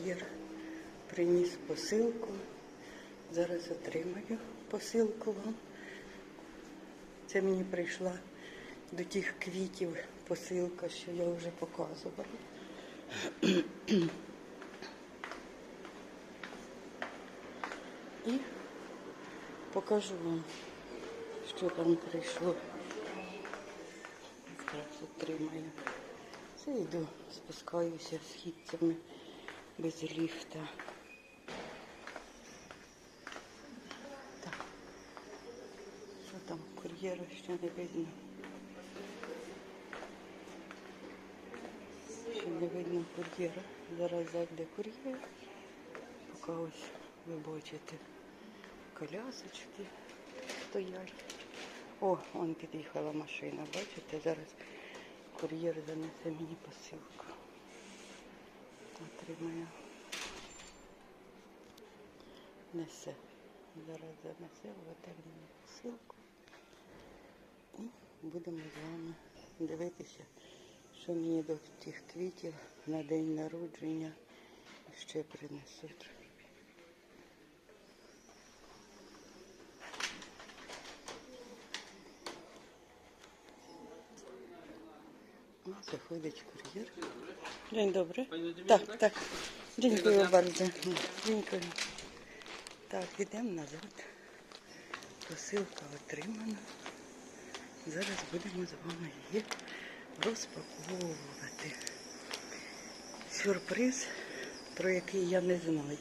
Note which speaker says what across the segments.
Speaker 1: Кур'єр приніс посилку. Зараз отримаю посилку вам. Це мені прийшла до тих квітів посилка, що я вже показувала. І покажу вам, що там прийшло. Зараз отримаю. Це йду, спускаюся східцями без ліфта. Так. Що там, кур'єра ще не видно. Ще не видно кур'єра. Зараз зайде кур'єр. Поки ось ви бачите колясочки стоять. О, он під'їхала машина, бачите? Зараз кур'єр занесе мені посилку. Отримаю. Несе. Зараз занесе в готельну посилку. І будемо з вами дивитися, що мені до тих квітів на день народження ще принесуть. Заходить кур'єр. День добрий. Так, так. Дякую bardzo. Дякую. Так, йдемо назад. Посилка отримана. Зараз будемо з вами її розпаковувати. Сюрприз, про який я не знаю.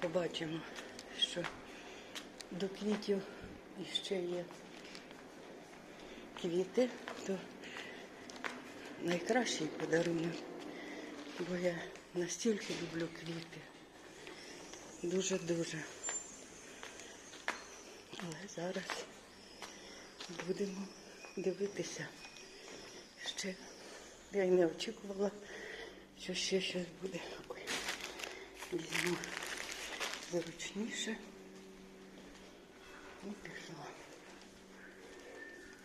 Speaker 1: Побачимо, що до квітів іще є квіти, то найкращий подарунок, бо я настільки люблю квіти. Дуже-дуже. Але зараз будемо дивитися. Ще я й не очікувала, що ще щось буде. Ой, візьму зручніше. І пішла.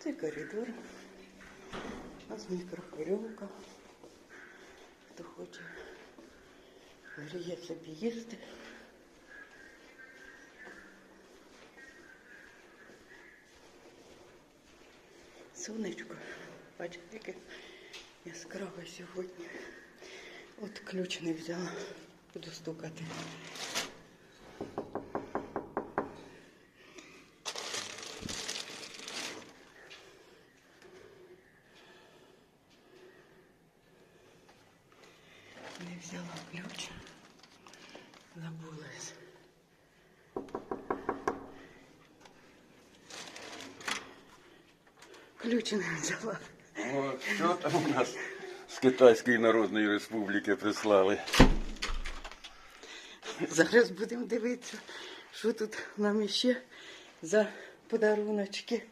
Speaker 1: Це коридор. У нас мікрохвильовка. Хто хоче, гріє собі їсти. Сонечко, бачите, яке яскраве сьогодні. От ключ не взяла, буду стукати. Не взяла ключ. Забулась. Не взяла.
Speaker 2: От, що там у нас з Китайської Народної Республіки прислали?
Speaker 1: Зараз будемо дивитися, що тут нам іще за подаруночки.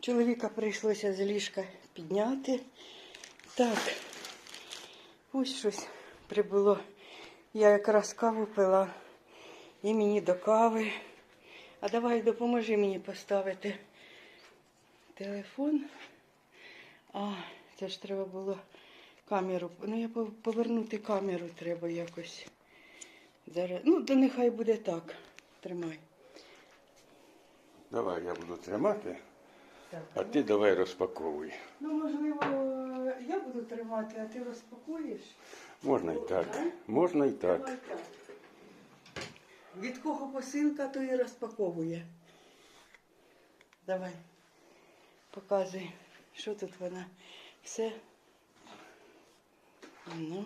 Speaker 1: Чоловіка прийшлося з ліжка підняти. Так, ось щось прибуло. Я якраз каву пила і мені до кави. А давай допоможи мені поставити телефон. А, це ж треба було камеру. Ну, я повернути камеру треба якось. Зараз. Ну, то нехай буде так. Тримай.
Speaker 2: Давай я буду тримати,
Speaker 1: Так.
Speaker 2: а ти давай розпаковуй.
Speaker 1: Ну, можливо, я буду тримати, а ти розпакуєш.
Speaker 2: Можна і так. Можна і так.
Speaker 1: Давай так. Від кого посилка, то і розпаковує. Давай. Показуй, що тут вона. Все. Ну,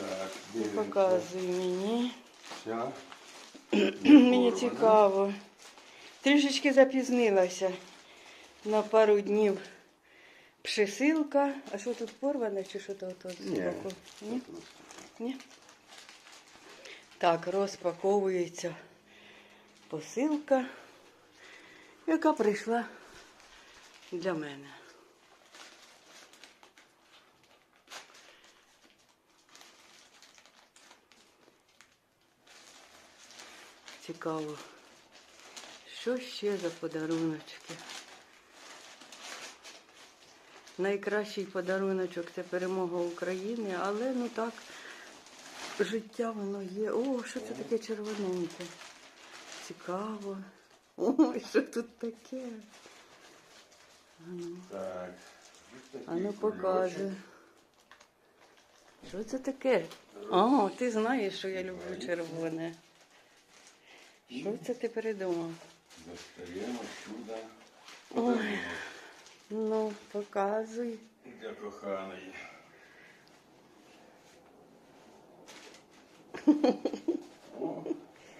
Speaker 2: Так, дивимося.
Speaker 1: показуй мені.
Speaker 2: Все.
Speaker 1: Мені цікаво. Трішечки запізнилася на пару днів присилка. А що тут порване чи що то тут
Speaker 2: Ні.
Speaker 1: збоку? Ні? Ні? Так, розпаковується посилка, яка прийшла для мене. Цікаво. Що ще за подаруночки? найкращий подаруночок це перемога України, але ну так, життя воно є. О, що це таке червоненьке? Цікаво. Ой, що тут таке? Ану,
Speaker 2: Так.
Speaker 1: ану покаже. Що це таке? О, ти знаєш, що я люблю червоне. Що це ти придумав?
Speaker 2: Достаємо чудо.
Speaker 1: Ой. Ну, показуй.
Speaker 2: Для коханої. О,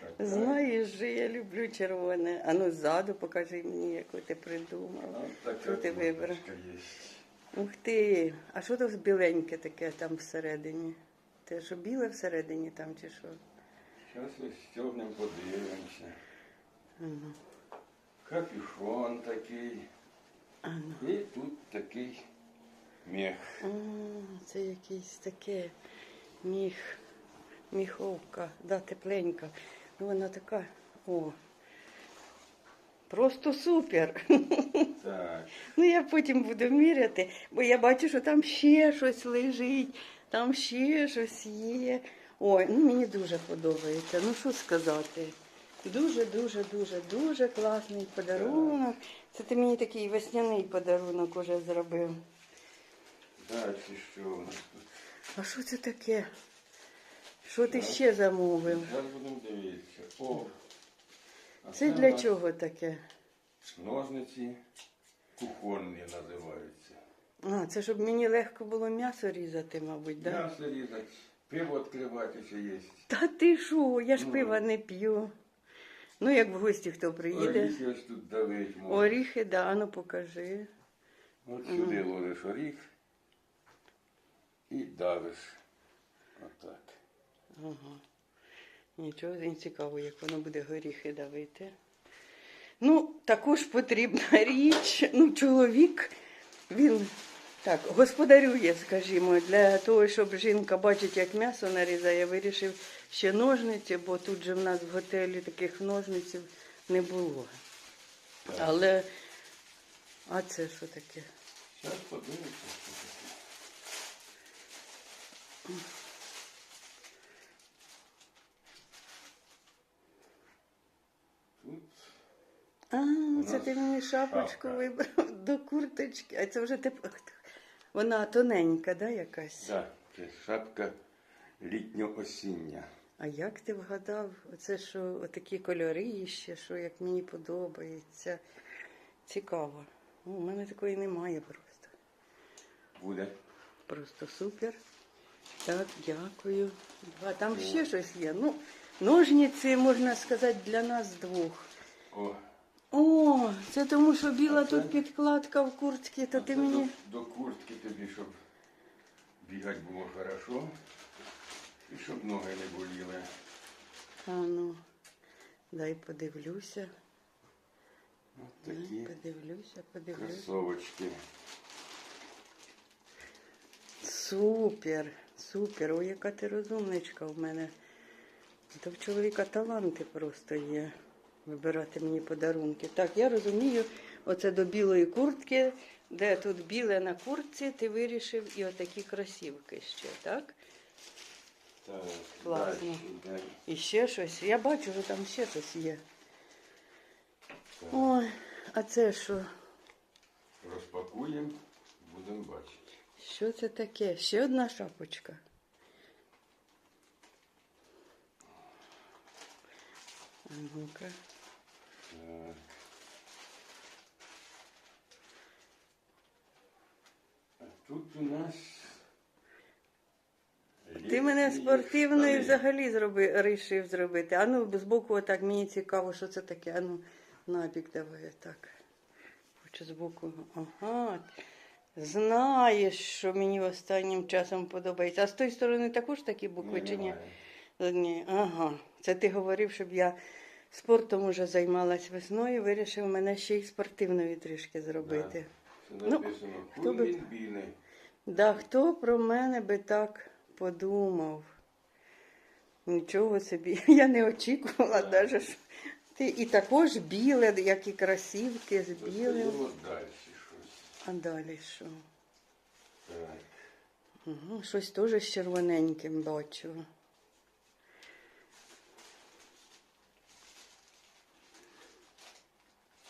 Speaker 2: така.
Speaker 1: Знаєш, що я люблю червоне. А ну ззаду покажи мені, яку ти придумав. Що ти вибрав? Ух ти! А що тут біленьке таке там всередині? Те, що біле всередині там чи що?
Speaker 2: Ось стягнемо, подивимося.
Speaker 1: Ага.
Speaker 2: Капюшон такий.
Speaker 1: Ану.
Speaker 2: І тут такий мех.
Speaker 1: А, це якийсь таке міх, міховка, да, тепленька. Ну вона така. О. Просто супер.
Speaker 2: Так.
Speaker 1: Ну, я потім буду міряти, бо я бачу, що там ще щось лежить, там ще щось є. Ой, ну мені дуже подобається. Ну що сказати? Дуже, дуже, дуже, дуже класний подарунок. Це ти мені такий весняний подарунок уже зробив.
Speaker 2: Далі що у нас тут?
Speaker 1: А що це таке? Що ти ще замовив?
Speaker 2: Зараз будемо дивитися. О, а
Speaker 1: Це
Speaker 2: у
Speaker 1: для
Speaker 2: нас
Speaker 1: чого таке?
Speaker 2: Ножниці кухонні називаються.
Speaker 1: А, це щоб мені легко було м'ясо різати, мабуть, так? Да?
Speaker 2: М'ясо різати, пиво відкривати ще є.
Speaker 1: Та ти що, я ж
Speaker 2: Ну.
Speaker 1: пива не п'ю. Ну, як в гості хто приїде.
Speaker 2: Оріхи ось тут давить можна.
Speaker 1: Оріхи, да, ну покажи.
Speaker 2: От сюди ложиш оріх і давиш. Отак.
Speaker 1: Ага. Нічого не цікаво, як воно буде горіхи давити. Ну, також потрібна річ. Ну, чоловік, він так, господарює, скажімо, для того, щоб жінка бачить, як м'ясо нарізає, вирішив ще ножниці, бо тут же в нас в готелі таких ножниців не було. Але, а це що таке?
Speaker 2: Зараз подивимося.
Speaker 1: А, це ти мені шапочку вибрав до курточки. А це вже теп... Вона тоненька, да, якась?
Speaker 2: да, це шапка літньо-осіння.
Speaker 1: А як ти вгадав? Оце що отакі кольори ще, що як мені подобається. Цікаво. Ну, У мене такої немає просто.
Speaker 2: Буде.
Speaker 1: Просто супер. Так, дякую. А там ще щось є. Ну, ножниці, можна сказати, для нас двох.
Speaker 2: О,
Speaker 1: О, це тому, що біла тут підкладка в куртці, то ти мені.
Speaker 2: до, до куртки тобі, щоб бігати було хорошо. І щоб ноги не боліли.
Speaker 1: А ну, дай подивлюся.
Speaker 2: Ось
Speaker 1: Дай,
Speaker 2: такі
Speaker 1: подивлюся, подивлюся.
Speaker 2: кросовочки.
Speaker 1: Супер, супер. Ой, яка ти розумничка в мене. То в чоловіка таланти просто є вибирати мені подарунки. Так, я розумію, оце до білої куртки, де тут біле на куртці, ти вирішив і отакі кросівки ще, так?
Speaker 2: Так,
Speaker 1: Класно.
Speaker 2: далі йдемо.
Speaker 1: І ще щось. Я бачу, що там ще щось є.
Speaker 2: Так,
Speaker 1: Ой, а це що?
Speaker 2: Розпакуємо, будемо бачити.
Speaker 1: Що це таке? Ще одна шапочка. А ну-ка.
Speaker 2: А тут у нас.
Speaker 1: Ти мене спортивною взагалі зроби, рішив зробити. А ну, збоку отак, мені цікаво, що це таке. А ну, набік давай так. Хочу збоку. Ага. Знаєш, що мені останнім часом подобається. А з тої сторони також такі букви чи ні? Ні, ага. Це ти говорив, щоб я спортом уже займалась весною, вирішив мене ще й спортивною трішки зробити.
Speaker 2: Це
Speaker 1: Ну, хто би- Да, хто про мене би так подумав? Нічого собі. Я не очікувала навіть. Що... Ти і також біле, як і красівки з білим.
Speaker 2: Далі щось.
Speaker 1: А далі що?
Speaker 2: Так.
Speaker 1: Угу, щось теж з червоненьким бачу.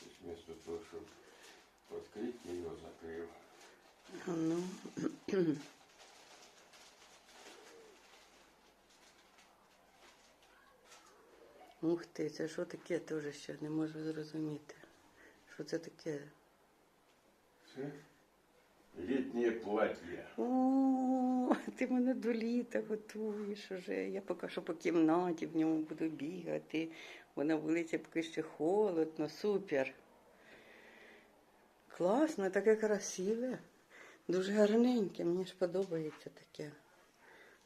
Speaker 2: Тобто вместо того, щоб відкрити, я його закрив.
Speaker 1: А Ну. Ух ти, це що таке теж ще не можу зрозуміти. Що це таке?
Speaker 2: Це літнє плаття.
Speaker 1: О, ти мене до літа готуєш уже. Я поки що по кімнаті в ньому буду бігати, бо на вулиці поки ще холодно, супер. Класно, таке красиве. Дуже гарненьке, мені ж подобається таке.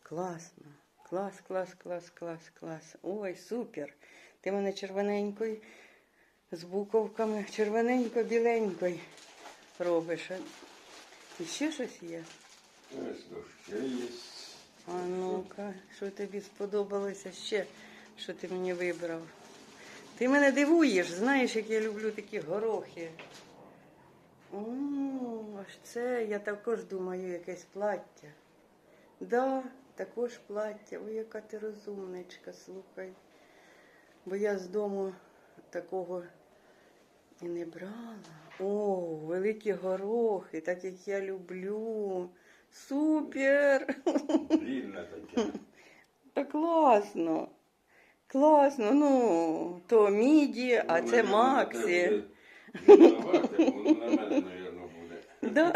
Speaker 1: Класно. Клас, клас, клас, клас, клас. Ой, супер. Ти мене червоненькою з буковками, червоненько-біленькою робиш. І ще щось є?
Speaker 2: Ще є.
Speaker 1: А ну-ка, що тобі сподобалося ще, що ти мені вибрав? Ти мене дивуєш, знаєш, як я люблю такі горохи. О, аж це я також думаю, якесь плаття. Да, також плаття. Ой, яка ти розумничка, слухай. Бо я з дому такого і не брала. О, великі горохи, так як я люблю. Супер!
Speaker 2: Длинна таке.
Speaker 1: Та класно. Класно. Ну, то міді, а
Speaker 2: Ну,
Speaker 1: це Максі.
Speaker 2: Це Воно на мене, мабуть, буде.
Speaker 1: Да?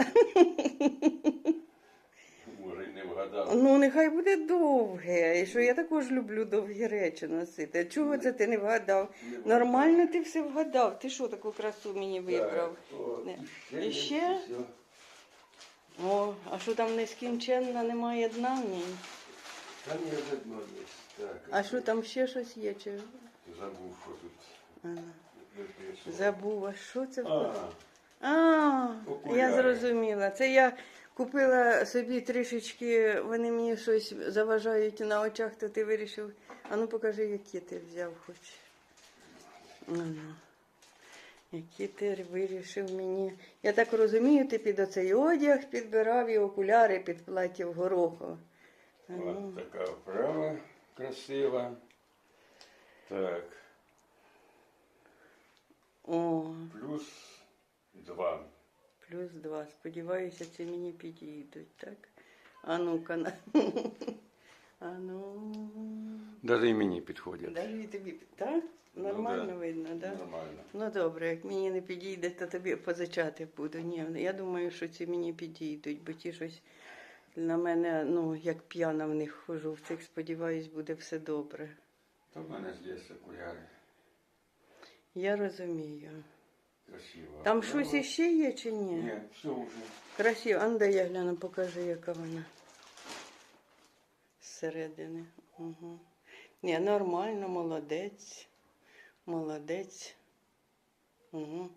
Speaker 2: Може, й не вгадав.
Speaker 1: Ну, нехай буде довге. І що я також люблю довгі речі носити. Чого це ти не вгадав? Нормально ти все вгадав. Ти що таку красу мені вибрав?
Speaker 2: Так,
Speaker 1: Не.
Speaker 2: ще
Speaker 1: І
Speaker 2: є,
Speaker 1: ще? О, а що там нескінченно немає дна в ній?
Speaker 2: Та ні, видно є. Так,
Speaker 1: А що там ще щось є? Чи...
Speaker 2: Забув, що тут.
Speaker 1: Забув, а що це?
Speaker 2: А,
Speaker 1: А, я зрозуміла. Це я купила собі трішечки, вони мені щось заважають на очах, то ти вирішив. А ну покажи, які ти взяв хоч. Ану. Які ти вирішив мені. Я так розумію, ти під оцей одяг підбирав і окуляри під плаття в гороху.
Speaker 2: от така вправа красива. Так,
Speaker 1: О,
Speaker 2: плюс два.
Speaker 1: плюс два. Сподіваюся, це мені підійдуть, так? А ну-ка. на. А ну.
Speaker 2: Даже і мені підходять.
Speaker 1: Далі тобі так?
Speaker 2: Ну,
Speaker 1: Нормально
Speaker 2: да.
Speaker 1: видно, так? Да?
Speaker 2: Нормально.
Speaker 1: Ну добре, як мені не підійде, то тобі позичати буду. Ні, я думаю, що ці мені підійдуть, бо ті щось на мене, ну, як п'яна в них хожу. В цих сподіваюсь, буде все добре.
Speaker 2: То в мене ж є окуляри.
Speaker 1: Я розумію.
Speaker 2: Красиво.
Speaker 1: Там щось іще є чи ні?
Speaker 2: Ні, все вже.
Speaker 1: Красиво. А ну я гляну, покажи, яка вона. Зсередини. Угу. Ні, нормально, молодець. Молодець. Угу.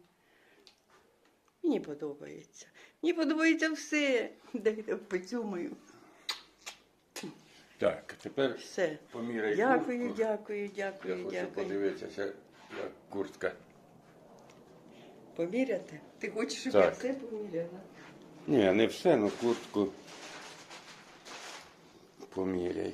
Speaker 1: Мені подобається. Мені подобається все. Дай я поцюмаю.
Speaker 2: Так, тепер
Speaker 1: Все.
Speaker 2: поміряй
Speaker 1: Дякую,
Speaker 2: куртку.
Speaker 1: дякую,
Speaker 2: Я
Speaker 1: дякую,
Speaker 2: хочу
Speaker 1: дякую.
Speaker 2: подивитися, куртка.
Speaker 1: Поміряти? Ти хочеш, щоб
Speaker 2: Так.
Speaker 1: я все поміряла?
Speaker 2: Ні, не все, але куртку поміряй.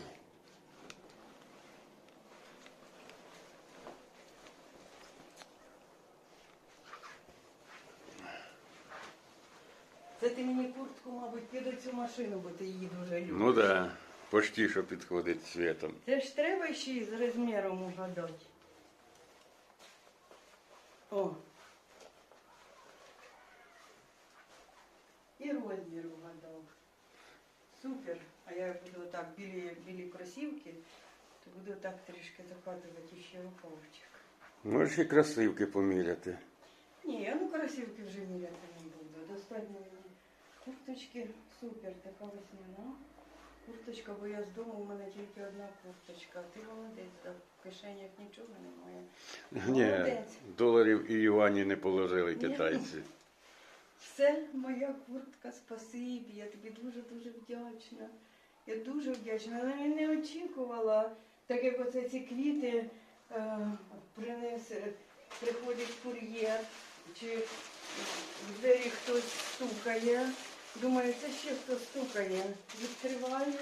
Speaker 1: Це ти мені куртку, мабуть, під оцю машину, бо ти її дуже любиш.
Speaker 2: Ну так, да, почти що підходить цвітом.
Speaker 1: Це ж треба ще й з розміром угадати. О. І розмір угадав. Супер. А я буду так білі, білі кросівки, то буду так трішки закатувати ще рукавчик.
Speaker 2: Можеш і красивки поміряти.
Speaker 1: Ні, я ну кросівки вже міряти не буду. Достатньо мені курточки. Супер, така весняна. Курточка, бо я з дому, у мене тільки одна курточка. Ти молодець, в кишенях нічого немає.
Speaker 2: Ні,
Speaker 1: Молодець.
Speaker 2: доларів і юані не положили
Speaker 1: Ні.
Speaker 2: китайці.
Speaker 1: Це моя куртка, спасибі. Я тобі дуже-дуже вдячна. Я дуже вдячна, але я не очікувала, так як оце ці квіти е, принес, приходить кур'єр, чи в двері хтось стукає. Думаю, це ще хто стукає. Відкриваю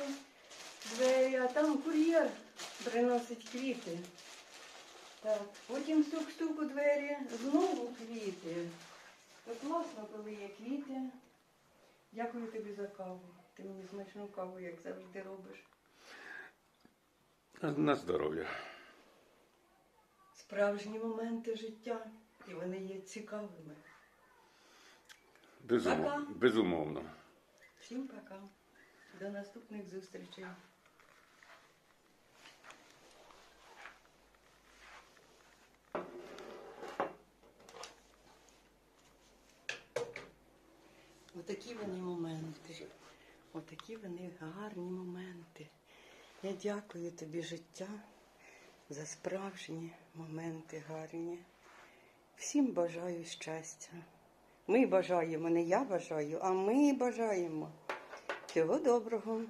Speaker 1: двері, а там кур'єр приносить квіти. Так, потім стук-стук у двері, знову квіти. То класно, коли є квіти. Дякую тобі за каву. Ти мені смачну каву, як завжди робиш.
Speaker 2: На- На здоров'я.
Speaker 1: Справжні моменти життя, і вони є цікавими.
Speaker 2: Безумовно.
Speaker 1: Пока.
Speaker 2: Безумовно.
Speaker 1: Всім пока. До наступних зустрічей. Отакі вони моменти. Отакі вони гарні моменти. Я дякую тобі, життя, за справжні моменти гарні. Всім бажаю щастя. Ми бажаємо, не я бажаю, а ми бажаємо. Всього доброго.